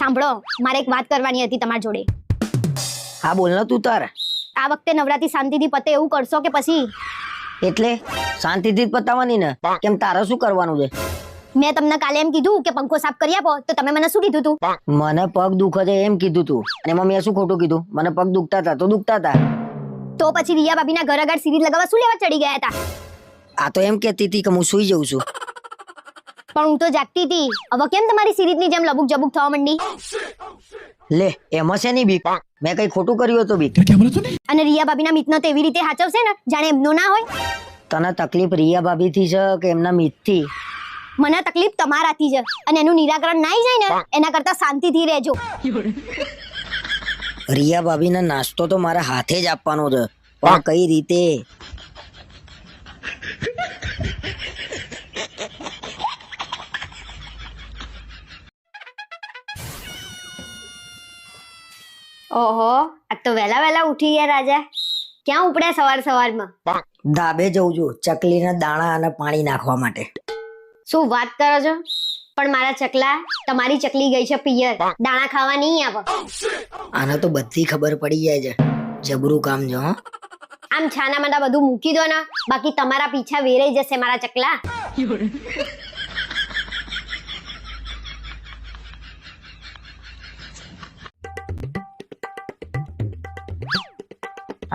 સાંભળો મારે એક વાત કરવાની હતી તમારી જોડે. હા બોલ ને તું તાર. આ વખતે નવરાત્રી શાંતિથી પતે એવું કરશો કે પછી? એટલે? શાંતિથી જ પતાવવાની ને? કેમ તારે શું કરવાનું છે? મેં તમને કાલે એમ કીધું કે પંખો સાફ કરી આપો તો તમે મને શું કીધું તું? મને પગ દુખે છે એમ કીધું તું. અને એમાં મેં શું ખોટું કીધું? મને પગ દુખતા હતા તો દુખતા હતા તો પછી રિયા ભાભીના ઘર આગળ સિરીઝ લગાવવા શું લેવા ચડી ગયા હતા? આ તો એમ કહેતી હતી કે હું સુઈ જઉં છું. પણ હું તો જાગતી હતી. હવે કેમ તમારી સિરીઝની જેમ લબુક જબુક થવા માંડી? લે એમાં છે નહીં બીક. મેં કઈ ખોટું કર્યું હતું બીક? અને રિયા ભાભીના મિતનો તો એવી રીતે હાચવશે ને જાણે એમનો ના હોય? તને તકલીફ રિયા ભાભી થી છે કે એમના મિતથી? મને તકલીફ તમારાથી છે. અને એનું નિરાકરણ ના જાય ને એના કરતા શાંતિથી રહેજો. રિયા ભાભીને નાસ્તો તો મારા હાથે જ આપવાનો છે. પણ કઈ રીતે? ઓહો આ તો વહેલા વહેલા ઉઠી ગયા રાજા. ક્યાં ઉપડ્યા સવાર સવારમાં? ધાબે જઉં છું ચકલીના દાણા અને પાણી નાખવા માટે. શું વાત કરો છો? પણ મારા ચકલા તમારી ચકલી ગઈ છે પિયર. દાણા ખાવા નહીં આવે. આને તો બધી ખબર પડી જાય છે. જબરું કામ જો આમ છાના માંડા બધું મૂકી દો ને. બાકી તમારા પીછા વેરાઈ જશે મારા ચકલા.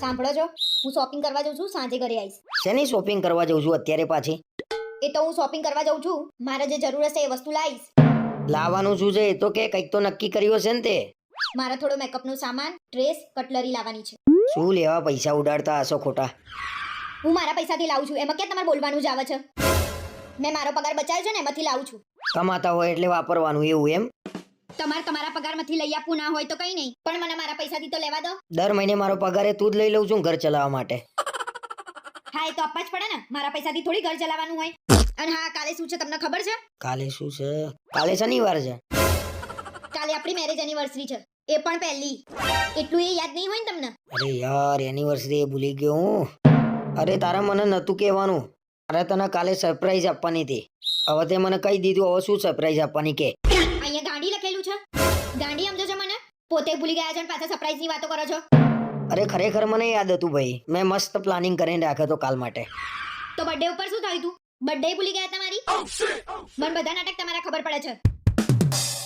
સાંભળો છો હું શોપિંગ કરવા જાઉં છું સાંજે ઘરે આવીશ. શેની શોપિંગ કરવા જઉં છું અત્યારે પાછી? એ તો હું શોપિંગ કરવા જઉં છું મારે જે જરૂર હશે એ વસ્તુ લાવીશ. લાવવાનું શું છે? એ તો કે કંઈક તો નક્કી કર્યું હશે ને તે. મારે થોડો મેકઅપ નો સામાન ડ્રેસ કટલરી લાવવાની છે. શું લેવા પૈસા ઉડાડતા હશો ખોટા? હું મારા પૈસાથી લાવું છું એમાં ક્યાં તમારે બોલવાનું જ આવે છે? મેં મારો પગાર બચાવ્યો છે ને એમાંથી લાવું છું. કમાતા હોય એટલે વાપરવાનું એવું એમ? તમારે તમારા પગારમાંથી લઈ આપવું ના હોય તો કઈ નહીં. પણ મને મારા પૈસાથી તો લેવા દો. દર મહિને મારો પગારે તું જ લઈ લઉં છું ઘર ચલાવવા માટે. હા એ તો આપવા જ પડે ને. મારા પૈસાથી થોડી ઘર ચલાવવાનું હોય. અને હા કાલે શું છે તમને ખબર છે? કાલે શું છે? કાલે શનિવાર છે. કાલે આપણી મેરેજ એનિવર્સરી છે. એ પણ પહેલી. એટલું એ યાદ નહીં હોય ને તમને? અરે યાર એનિવર્સરી એ ભૂલી ગયો હું. અરે તારા મને નતું કહેવાનું. અરે તને કાલે સરપ્રાઈઝ આપવાની હતી. હવે તે મને કહી દીધું હવે શું સરપ્રાઈઝ આપવાની કે? પોતે ભૂલી ગયા છો અને પાછા સરપ્રાઈઝની વાતો કરો છો? અરે ખરેખર મને યાદ હતું ભાઈ. મેં મસ્ત પ્લાનિંગ કરીને રાખ્યો હતો કાલ માટે. તો બર્થડે ઉપર શું થયું તું? બર્થડે ભૂલી ગયા તમારી? મને બધા નાટક તમારા ખબર પડે છે.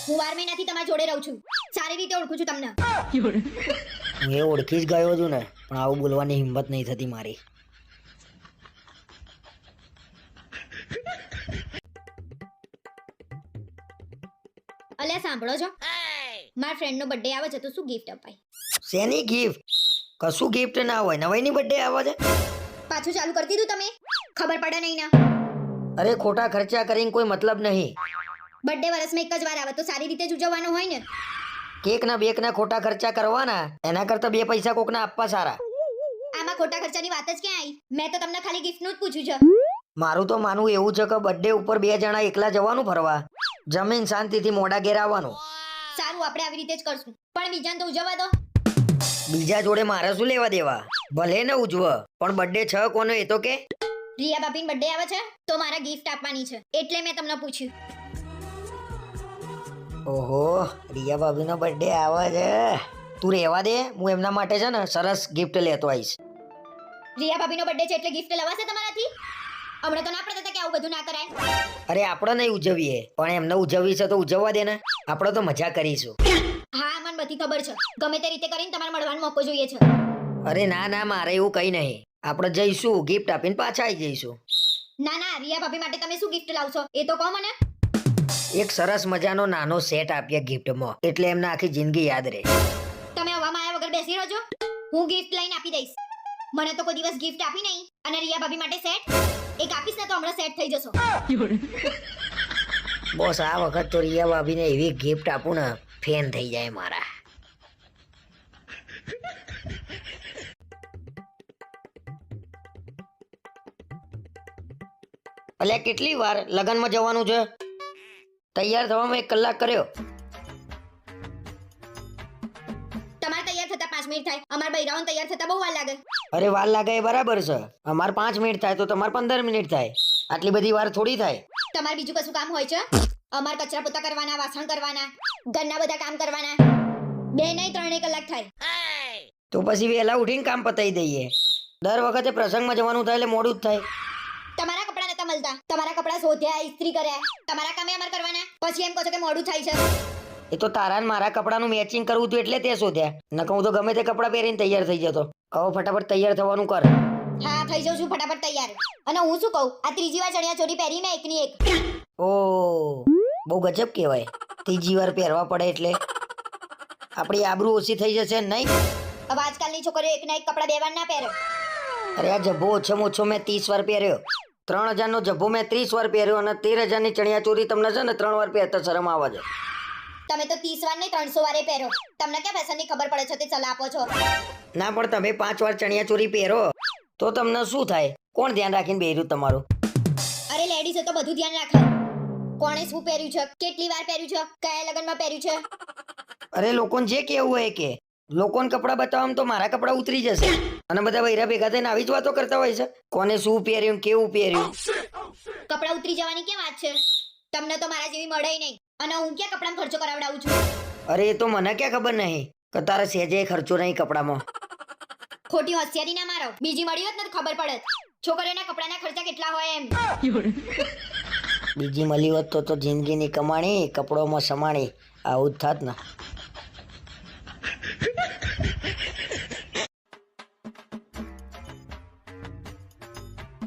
હું બાર મહિનાથી તમારા જોડે રહું છું. સારી રીતે ઓળખું છું તમને. હું એ ઓળખી જ ગયો છું ને પણ આવું બોલવાની હિંમત નહીં થતી મારી. અલ્યા સાંભળો છો. મારા ફ્રેન્ડ નો બર્થડે આવે છે તો શું ગિફ્ટ અપાય? શેની ગિફ્ટ કશું ગિફ્ટ ના હોય. નવાઈની બર્થડે આવે છે? પાછું ચાલુ કરી દીધું તમે? ખબર પડે નહીં ના. અરે ખોટા ખર્ચા કરીને કોઈ મતલબ નહીં. બર્થડે વર્ષમાં એક જ વાર આવે તો સારી રીતે જ ઉજવવાનો હોય ને. કેક ના બેક ના ખોટા ખર્ચા કરવાના? એના કરતા બે પૈસા કોકના આપવા સારા. આમાં ખોટા ખર્ચાની વાત જ ક્યાં આવી? મેં તો તમને ખાલી ગિફ્ટનું જ પૂછ્યું છે. મારું તો માનવું એવું છે કે બર્થડે ઉપર બે જણા એકલા જવાનું ફરવા. જમીન શાંતિથી મોડા ઘેર આવવાનું સારું આપણે આવી રીતે જ કરશું. પણ બીજાને તો ઉજવવા દો. બીજા જોડે મારે શું લેવા દેવા? ભલે ને ઉજવ પણ બર્થડે છ કોનો એ તો કે? રિયા બાપીન બર્થડે આવે છે તો મારા ગિફ્ટ આપવાની છે. એટલે મેં તમને પૂછ્યું. ઓહો રિયા ભાભીનો બર્થડે આવે છે. તું રહેવા દે હું એમના માટે છે ને સરસ ગિફ્ટ લેતો આવીશ. રિયા ભાભીનો બર્થડે છે એટલે ગિફ્ટ લવાશે તમારાથી? હમણાં તો ના પડતા કે આવું બધું ના કરાય. અરે આપણે નહીં ઉજવીએ પણ એમને ઉજવવી છે તો ઉજવવા દે ને. આપણે તો મજા કરીશું. હા મને બધી ખબર છે. ગમે તે રીતે કરીને તમારે મળવાનો મોકો જોઈએ છે. અરે ના ના મારે એવું કઈ નહીં. આપણે જઈશું ગિફ્ટ આપીને પાછા આવી જઈશું. ના ના રિયા ભાભી માટે તમે શું ગિફ્ટ લાવશો? એ તો કહો મને. એક સરસ મજાનો નાનો સેટ આપીએ ગિફ્ટમાં એટલે એમને આખી જિંદગી યાદ રહે. તમે હવામાં આવ્યા વગર બેસી રહેજો. હું ગિફ્ટ લઈને આપી દઈશ. મને તો કોઈ દિવસ ગિફ્ટ આપી નહીં. અને રિયા ભાભી માટે સેટ એક આપીશ ને તો હમણાં સેટ થઈ જશો. બોસ, આ વખત તો રિયા ભાભીને એવી ગિફ્ટ આપું ને ફેન થઈ જાય મારા. અલ્યા, કેટલી વાર લગનમાં જવાનું છે? તૈયાર થવામાં એક કલાક કર્યો. અમારા બૈરાઓને તૈયાર થતા બહુ વાર લાગે. અરે વાર લાગે એ બરાબર છે. અમારે પાંચ મિનિટ થાય તો તમારે પંદર મિનિટ થાય. આટલી બધી વાર થોડી થાય. તમારે બીજું કશું કામ હોય છે? અમારે કચરા પોતા કરવાના વાસણ કરવાના ઘરના બધા કામ કરવાના. બે નહીં ત્રણેય કલાક થાય. તો પછી વહેલા ઉઠીને કામ પતાવી દઈએ. દર વખતે પ્રસંગમાં જવાનું થાય એટલે મોડું જ થાય. તમારા કપડા નતા મળતા તમારા કપડા શોધ્યા ઇસ્ત્રી કર્યા. તમારા કામે અમારે કરવાના. પછી એમ કહો છો કે મોડું થાય છે. એ તો તારા મારા કપડાનું મેચિંગ કરવું હતું એટલે તે શોધ્યા. નકર હું તો ગમે તે કપડાં પહેરીને તૈયાર થઈ જતો. કહો ફટાફટ તૈયાર થવાનું કર. હા થઈ જાઉં છું ફટાફટ તૈયાર. અને હું શું કહું? આ ત્રીજી વાર ચણિયા ચોરી પહેરી મેં એકની એક. ઓ બહુ ગજબ કહેવાય. ત્રીજી વાર પહેરવા પડે એટલે. આપણી આબરૂ ઓછી થઈ જશે નહીં? હવે આજકાલની છોકરીઓ એકના એક કપડા બે વાર ના પહેરે. અરે આ જબ્બો ઓછામાં ઓછો મેં ત્રીસ વાર પહેર્યો. ત્રણ હજારનો જબ્બો મેં ત્રીસ વાર પહેર્યો અને તેર હજારની ચણિયા ચોરી તમને છે ને ત્રણ વાર પહેરતા શરમ આવે છે. તમે તો ત્રીસ વાર નહીં ત્રણસો વારે પહેરો. તમને ક્યાં ફેશનની ખબર પડે છે તે સલાહ આપો છો? ના પણ તમે પાંચ વાર ચણિયા ચોરી પહેરો તો તમને શું થાય? કોણ ધ્યાન રાખીને બેર્યું તમારું? અરે લેડીઝે તો બધું ધ્યાન રાખે. કોણે શું પહેર્યું છે? કેટલી વાર પહેર્યું છે? કયા લગ્નમાં પહેર્યું છે? અરે લોકોને જે કેવું હોય કે. લોકોને કપડાં બતાવવામાં તો મારા કપડાં ઉતરી જશે. અને બધા વૈરા ભેગા થઈને આવી જ વાતો કરતા હોય છે. કોને શું પહેર્યું કેવું પહેર્યું? કપડા ઉતરી જવાની કેમ વાત છે? તમને તો મારા જેવી મળે નહીં. અને હું ક્યાં કપડાં ખર્ચો કરાવડાવું છું? અરે એ તો મને ક્યાં ખબર નહીં કે તારા સેજે ખર્ચો નહીં કપડામાં. ખોટી હોશિયારી ના મારો. બીજી મળી હોત ને તો ખબર પડે છોકરીઓના કપડાના ખર્ચા કેટલા હોય એમ. બીજી મળી હોત તો તો જિંદગીની કમાણી કપડોમાં સમાણી. આવું જ થાત ને.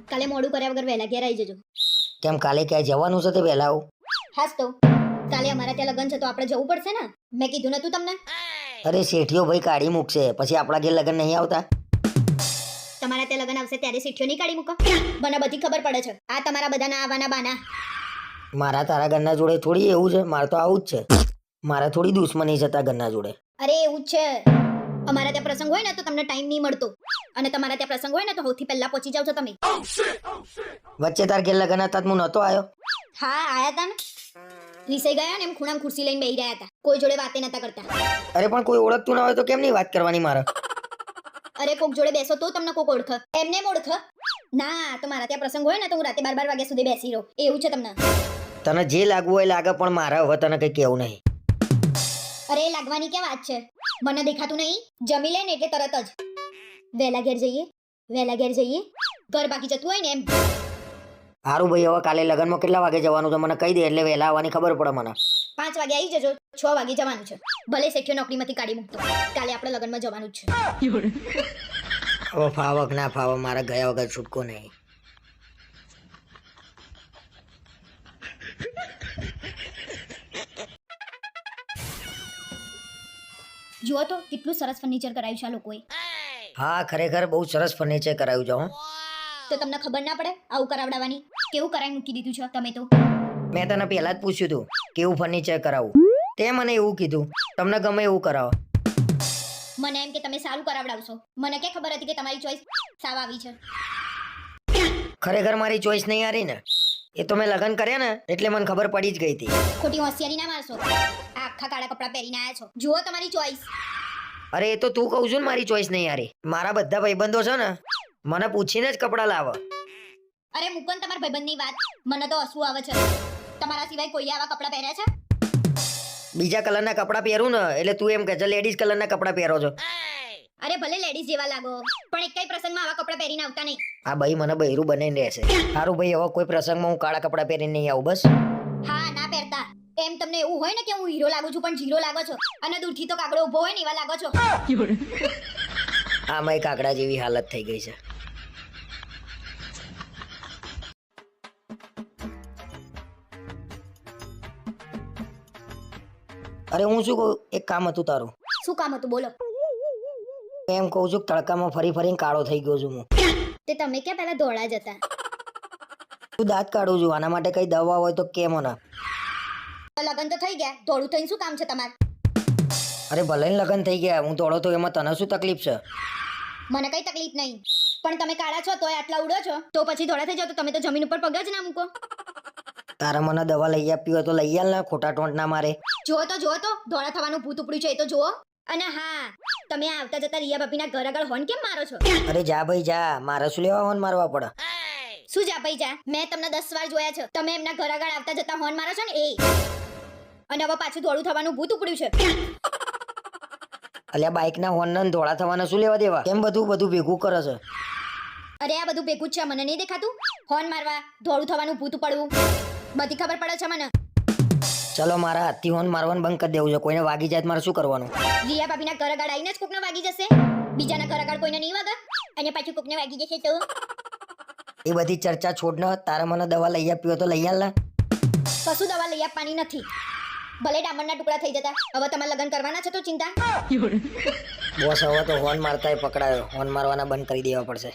કાલે મોડું કર્યા વગર વહેલા ઘેર આવી જજો. કેમ કાલે ક્યાંય જવાનું છે તે વહેલા આવું? હાસ તો. કાલે અમારા ત્યાં લગ્ન છે તો આપણે જવું પડશે ને? મેં કીધું નતું તમને? અરે શેઠિયો ભાઈ કાઢી મૂકશે. પછી આપણા ઘેર લગ્ન નહીં આવતા? તમારા ત્યાં લગ્ન આવશે ત્યારે શેઠિયો નહીં કાઢી મૂકો. મને બધી ખબર પડે છે. આ તમારા બધાના આવવાના બાના. મારા તારા ઘરના જોડે થોડી એવું છે મારે તો આવું જ છે. મારા થોડી દુશ્મની છે તારા ઘરના જોડે. અરે એવું જ છે. અમારા ત્યાં પ્રસંગ હોય ને તો તમને ટાઈમ નહીં મળતો. અને તમારા ત્યાં પ્રસંગ હોય ને તો સૌથી પહેલા પહોંચી જાવ છો તમે. વચ્ચે તાર ઘેર લગ્ન હતા હું નતો આવ્યો? હા આયા તા ને. રીસાઈ ગયા ને એમ ખૂણામાં ખુરશી લઈને બેહી રહ્યા હતા. કોઈ જોડે વાતે નતા કરતા. અરે પણ કોઈ ઓળખતું ના હોય તો કેમ નહીં વાત કરવાની મારે? અરે કોક જોડે બેસો તો તમને કોક ઓળખ. એમને ઓળખ? ના તો મારા ત્યાં પ્રસંગ હોય ને તો હું રાતે બાર બાર વાગ્યા સુધી બેસી રહું. એવું છે તમને? તને જે લાગવું હોય લાગે પણ મારા હવે તને કઈ કેવું નહીં. અરે લાગવાની ક્યાં વાત છે? મને દેખાતું નહીં. જમી લે ને એટલે તરત જ. વહેલા ઘેર જઈએ. વહેલા ઘેર જઈએ. ઘર બાકી જતું હોય ને એમ. સારું ભાઈ હવે કાલે લગ્નમાં કેટલા વાગે જવાનું છે? મને કહી દે એટલે વહેલા આવવાની ખબર પડે મને. પાંચ વાગે આવી જજો છ વાગે જવાનું છે. ભલે શેઠિયો નોકરીમાંથી કાઢી મૂકતો કાલે આપણે લગ્નમાં જવાનું જ છે. હવે ફાવક ના ફાવક મારા ગયા વગર છૂટકો નહીં. જુઓ તો કેટલું સરસ ફર્નિચર કરાયું છે આ લોકોએ. હા ખરેખર બહુ સરસ ફર્નિચર કરાવ્યું છે હો. તો તમને ખબર ના પડે આવું કરાવડાવવાની? કેવું કરાવી મૂકી દીધું છે તમે તો? મેં તને પહેલા જ પૂછ્યું હતું કેવું ફર્નિચર કરાવું? તે મને એવું કીધું તમને ગમે એવું કરાવો. મને એમ કે તમે સારું કરાવડાવશો. મને કે ખબર હતી કે તમારી ચોઈસ સાવ આવી છે? ખરેખર મારી ચોઈસ નહીં હારી ને? એ તો મેં લગ્ન કર્યા ને એટલે મને ખબર પડી જ ગઈ હતી. ખોટી હોશિયારી ના મારશો. આખા કાળા કપડા પહેરીને આવ્યા છો. જુઓ તમારી ચોઈસ અરે એ તો તું કહું છું ને મારી ચોઈસ નહીં હારી. મારા બધા ભાઈબંધો છે ને મને પૂછીને જ કપડાં લાવે. અરે મુકન તમારા ભાઈબંધની વાત. મને તો હસવું આવે છે. તમારા સિવાય કોઈ આવા કપડાં પહેર્યા છે? બીજા કલરના કપડાં પહેરું ને એટલે તું એમ કહે છે લેડીઝ કલરના કપડાં પહેરો છો. અરે ભલે લેડીઝ જેવા લાગો પણ એકેય પ્રસંગમાં આવા કપડાં પહેરીને આવતા નહીં. હા ભાઈ મને બૈરું બનાવીને રહેશે. સારું ભાઈ હવે કોઈ પ્રસંગમાં હું કાળા કપડાં પહેરીને નહીં આવું બસ. હા ના પહેરતા. એમ તમને એવું હોય ને કે હું હીરો લાગુ છું પણ જીરો લાગો છો અને દૂરથી તો કાગડો ઊભો હોય ને એવા લાગો છો. આમાં કાકડા જેવી હાલત થઈ ગઈ છે. અરે હું શું કહું? એક કામ હતું તારું. શું કામ હતું? બોલો. એમ કહું છું કે તડકામાં ફરી ફરીને કાળો થઈ ગયો છું હું. તે તમે ક્યાં પહેલા ધોળા જતા? તું દાંત કાઢું છું. આના માટે કઈ દવા હોય તો કે મને. લગન તો થઈ ગયા. ધોળું થઈને શું કામ છે તમારે? અરે ભલે લગ્ન થઈ ગયા. હું ધોળો તો એમાં તને શું તકલીફ છે? મને કઈ તકલીફ નહીં. પણ તમે કાળા છો તોય આટલા ઉડો છો. તો પછી ધોળા થઈ જાવ તો તમે તો જમીન ઉપર પગ જ ના મૂકો. તારે મને દવા લઈ આપી હોય તો લઈ આલ ને ખોટા ટોંટ ના મારે. જો તો જો તો ધોળા થવાનું ભૂત ઉપડ્યું છે એ તો જુઓ. અને હા તમે આવતા જતા રિયા ભાભીના ઘર આગળ હોર્ન કેમ મારો છો? અરે જા ભાઈ જા. મારે શું લેવા હોન મારવા પડે? શું જા ભાઈ જા. મેં તમને દસ વાર જોયા છે. તમે એમના ઘર આગળ આવતા જતા હોર્ન મારો છો ને એ. અને હવે પાછું ધોળું થવાનું ભૂત ઉપડ્યું છે. અલ્યા બાઇક ના હોર્ન ને ધોળા થવાના શું લેવા દેવા? કેમ બધું બધું ભેગું કરે છે? અરે આ બધું ભેગું જ છે મને નહીં દેખાતું? હોર્ન મારવા ધોળું થવાનું ભૂત પડવું બધી ખબર પડે છે મને. ચલો મારા હાથથી હોર્ન મારવાનું બંધ કરી દેવું છે. કોઈને વાગી જાય તો મારે શું કરવાનું? રિયા ભાભીના ઘર આગળ આવીને જ કોકને વાગી જશે. બીજાના ઘર આગળ કોઈને નહીં વાગે. અને પાછું કોકને વાગી જશે તો? એ બધી ચર્ચા છોડ ન. તારા મને દવા લઈ આપી હોય તો લઈ આલ કશું દવા લઈ આપવાની નથી. ભલે ડામરના ટુકડા થઈ જતા. હવે તમારે લગ્ન કરવાના છે તો ચિંતા? બોસ હવે તો હોર્ન મારતા પકડાયો. હોર્ન મારવાના બંધ કરી દેવા પડશે.